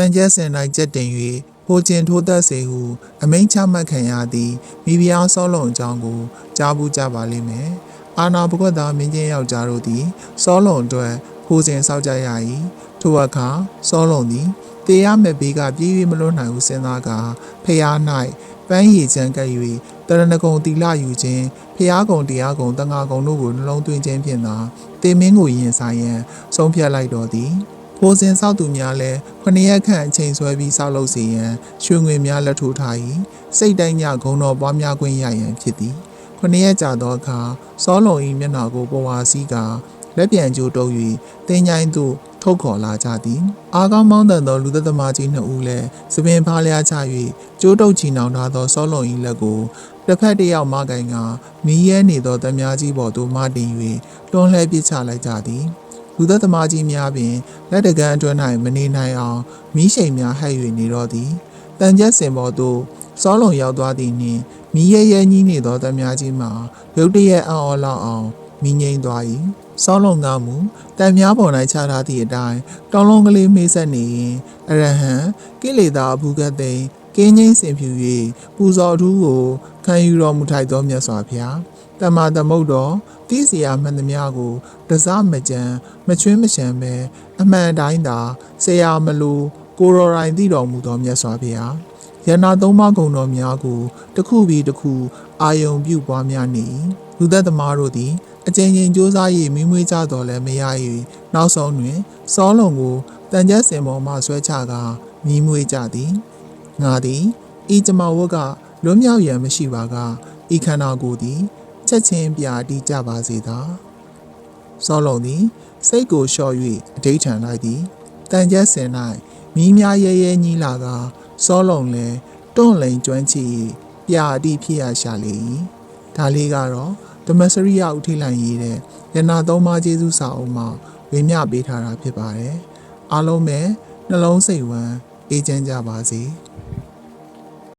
တန်ကျက်စင်၌ကြက်တင်၍ဟိုကျင်ထိုးသက်စေဟု အမိန့်ချမှတ်ခံရသည့်မိဖုရားစောလုံအကြောင်းကိုကြားဘူးကြပါလိမ့်မယ်အာနာဘုကသာမင်းချင်းယောက်ျားတို့သည်စောလုံအတွက်ဟိုစဉ်ဆောက်ကြရ၏ထိုအခါစောလုံသည်တေရမဲ့ဘေးကပြေး၍မလွတ်နိုင်ဟုစဉ်းစားကာဖျား၌ပန်းရည်ချမ်းကပ်၍တရဏဂုံတီလာယူခြင်းဖျားကုံတရားကုံတန်ဃာကုံတို့ကိုနှလုံးသွင်းခြင်းဖြင့်သာတေမင်းကိုရင်ဆိုင်ရန်ဆုံးဖြတ်လိုက်တော်သည် ဖိုစဉ်ဆောက်သူများလည်းခဏရက်ခန့်အချိန်ဆွဲပြီးဆောက်လုပ်စီရန်ရွှေငွေများလက်ထိုးထား၏စိတ်တိုင်းညဂုံတော်ပွားများခွင့်ရရန်ဖြစ်သည်ခဏရက်ကြာသောအခါစောလုံ၏မျက်နှာကိုပေါ်ဝါစီးကလက်ပြန်ကျိုးတုပ်၍တင်းញိုင်းသို့ထုတ်ခေါ်လာကြသည်အားကောင်းမောင်းတန်သောလူသက်သမားကြီးနှစ်ဦးလည်းသပင်ဖားလျားချ၍ကျိုးတုပ်ချီနှောင်ထားသောစောလုံ၏လက်ကိုတစ်ဖက်တစ်ယောက်မကင်ကမီးရဲနေသောတမားကြီးပေါ်သို့မတင်၍တွန်းလှဲပစ်ချလိုက်ကြသည် လူသက်သမားကြီးများပင်လက်တကန်းအတွင်း၌မနေနိုင်အောင်မီးရှိန်များဟပ်၍နေတော့သည်တန်ကျက်စင်ပေါ်သို့စောလုံရောက်သွားသည်နှင့်မီးရဲရဲကြီးနေသောတမားကြီးမှာရုတ်တရက်အံ့ဩလောက်အောင်မီးငိမ့်သွား၏စောလုံကမူတန်များပေါ်၌ချထားသည့်အတိုင်းတောင်းလုံးကလေးမေးဆက်နေရင်အရဟံကိလေသာအဘူးကသိမ်းကင်းငိမ့်စင်ဖြူ၍ပူဇော်အထူးကိုခံယူတော်မူထိုက်သောမြတ်စွာဘုရား တမ္မာသမုတ်တော်တိစီယာမှန်သမျှကိုတစားမကြံမချွင်းမချံပဲအမှန်တိုင်းသာဆရာမလို့ကိုရော်ရိုင်းသိတော်မူသောမြတ်စွာဘုရားယန္နာသုံးပါးကုံတော်များကိုတစ်ခုပြီးတစ်ခုအာယုံပြုပွားများနေ၏လူသက်သမားတို့သည်အကျဉ်းချင်းစူးစမ်း၍မိမွေးကြတော်လည်းမရ၍နောက်ဆုံးတွင်စောလုံကိုတန်ကြက်စင်ပေါ်မှဆွဲချကာမိမွေးကြသည်ငါသည်ဤကျမဝတ်ကလွတ်မြောက်ရန်မရှိပါကဤခန္ဓာကိုယ်သည် ချက်ချင်းပြာတီးကြပါစေသာစောလုံးသည် စိတ်ကိုလျှော့၍အဋိဌံလိုက်သည်တန်ကျက်စင်၌မိများရဲရဲညီးလာကစောလုံးလည်းတွန့်လိန်ကျွမ်းချီ၍ပြာအတိဖြစ်ရရှာလေ၏ဒါလေးကတော့ဓမ္မစရိယဥထိတ်လိုက်ရေးတဲ့ယနာသုံးပါးကျေးဇူးစာအုပ်မှာဝေမျှပေးထားတာဖြစ်ပါတယ်အားလုံးပဲနှလုံးစိတ်ဝမ်းအေးချမ်းကြပါစေ။